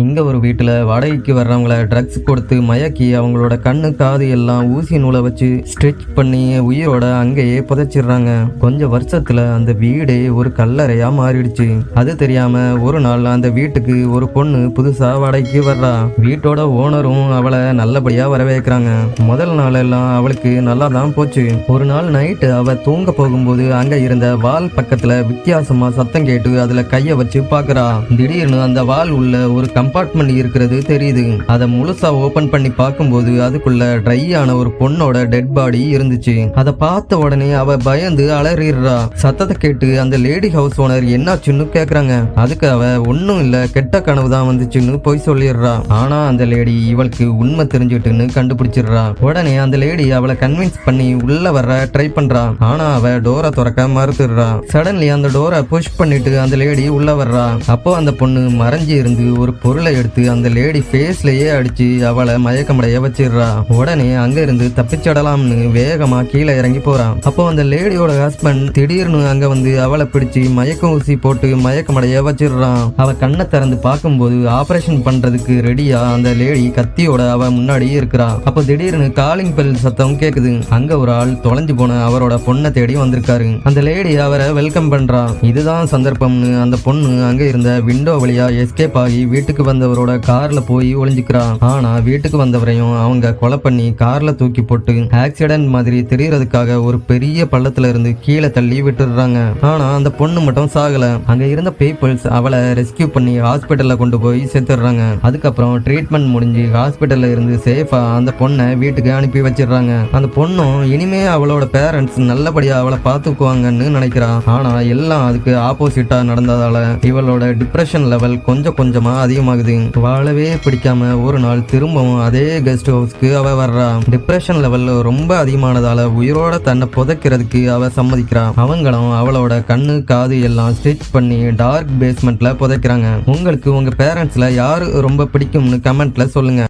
இங்கே ஒரு வீட்டில் வாடகைக்கு வர்றவங்கள ட்ரக்ஸ் கொடுத்து மயக்கி அவங்களோட கண்ணு காது எல்லாம் ஊசி நூலை வச்சு ஸ்ட்ரெச் பண்ணி உயிரோட அங்கேயே புதைச்சிடுறாங்க. கொஞ்சம் வருஷத்தில் அந்த வீடே ஒரு கல்லறையாக மாறிடுச்சு. அது தெரியாமல் ஒரு நாள் அந்த வீட்டுக்கு ஒரு பொண்ணு புதுசாக வாடகைக்கு வர்றா. வீட்டோட ஓனரும் அவளை நல்லபடியாக வரவேற்கிறாங்க. முதல் நாள் எல்லாம் அவளுக்கு நல்லா தான் போச்சு. ஒரு நாள் நைட்டு அவள் தூங்க போகும்போது அங்கே இருந்த வால் பக்கத்தில் வித்தியாசமாக சத்தம் கேட்டு அதில் கையை வச்சு பார்க்குறா. திடீர்னு அந்த வால் உள்ள ஒரு கம்பார்ட்மெண்ட் இருக்கிறது தெரியுது. அதை முழுசா ஓபன் பண்ணி பார்க்கும்போது அதுக்குள்ள ட்ரை ஆன ஒரு பொண்ணோட டெட் பாடி இருந்துச்சு. அதை பார்த்த உடனே அவ பயந்து அலறிடுறா. சத்தத்தை கேட்டு அந்த லேடி ஹவுஸ் ஓனர் என்னாச்சுன்னு கேக்குறாங்க. அதுக்கு அவ ஒன்னும் இல்ல கெட்ட கனவு தான் வந்துச்சுன்னு போய் சொல்லிடுறா. ஆனா அந்த லேடி இவளுக்கு உண்மை தெரிஞ்சுட்டுன்னு கண்டுபிடிச்சிடுறா. உடனே அந்த லேடி அவளை கன்வின்ஸ் பண்ணி உள்ள வர ட்ரை பண்றா. ஆனா அவ டோரை திறக்க மறுத்துடுறா. சடன்லி அந்த டோரை புஷ் பண்ணிட்டு அந்த லேடி உள்ள வர்றா. அப்போ அந்த பொண்ணு மறைஞ்சு இருந்து ஒரு பொருளை எடுத்து அந்த லேடி ஃபேஸ்லயே அடிச்சு அவளை மயக்கமடைய வச்சிடுறா. உடனே அங்கிருந்து தப்பிச்சிடலாம்னு வேகமா கீழே இறங்கி போறான் அப்போ அந்த லேடியோட ஹஸ்பண்ட் திடீர்னு அங்க வந்து அவளை பிடிச்சு மயக்க ஊசி போட்டு மயக்கமடைய வச்சிடுறான் அவ கண்ணை திறந்து பார்க்கும்போது ஆபரேஷன் பண்றதுக்கு ரெடியா அந்த லேடி கத்தியோட அவ முன்னாடி இருக்கிறா. அப்போ திடீர்னு காலிங் பெல் சத்தம் கேக்குது. அங்க ஒரு ஆள் தொலைஞ்சு போன அவரோட பொண்ணை தேடி வந்திருக்காரு. அந்த லேடி அவரை வெல்கம் பண்றா. இதுதான் சந்தர்ப்பம்னு அந்த பொண்ணு அங்க இருந்த விண்டோ வழியா எஸ்கேப் ஆகி வீட்டுக்கு வந்தவரோட கார்ல போய் ஒளிஞ்சுக்கிறான். ஆனா வீட்டுக்கு வந்தவரையும் அவங்க கொலை பண்ணி கார்ல தூக்கி போட்டு ஆக்சிடென்ட் மாதிரி தெரியறதுக்காக ஒரு பெரிய பள்ளத்துல இருந்து கீழே தள்ளி விட்டுடுறாங்க. ஆனா அந்த பொண்ணு மட்டும் சாகல. அங்க இருந்த பீப்புள்ஸ் அவளை ரெஸ்கியூ பண்ணி ஹாஸ்பிட்டல்ல கொண்டு போய் சேர்த்துடுறாங்க அதுக்கப்புறம் ட்ரீட்மெண்ட் முடிஞ்சு ஹாஸ்பிட்டல்ல இருந்து சேஃபா அந்த பொண்ணை வீட்டுக்கு அனுப்பி வச்சிடுறாங்க. அந்த பொண்ணும் இனிமே அவளோட பேரண்ட்ஸ் நல்லபடியா அவளை பார்த்துக்குவாங்கன்னு நினைக்கிறா ஆனா எல்லாம் அதுக்கு ஆப்போசிட்டா நடந்ததால இவளோட டிப்ரெஷன் லெவல் கொஞ்சம் கொஞ்சமா அதிகமாகுது வாழவே பிடிக்காம ஒரு நாள் திரும்பவும் அதே கெஸ்ட் ஹவுஸ்க்கு அவ வர்றா. டிப்ரெஷன் லெவல் ரொம்ப அதிகமானதால உயிரோட தன்னை புதைக்கிறதுக்கு அவ சம்மதிக்கிறா. அவங்களும் அவளோட கண்ணு காது எல்லாம் ஸ்டிச் பண்ணி டார்க் பேஸ்மெண்ட்ல புதைக்கிறாங்க. உங்களுக்கு உங்க பேரண்ட்ஸ்ல யாரு ரொம்ப பிடிக்கும்னு கமெண்ட்ல சொல்லுங்க.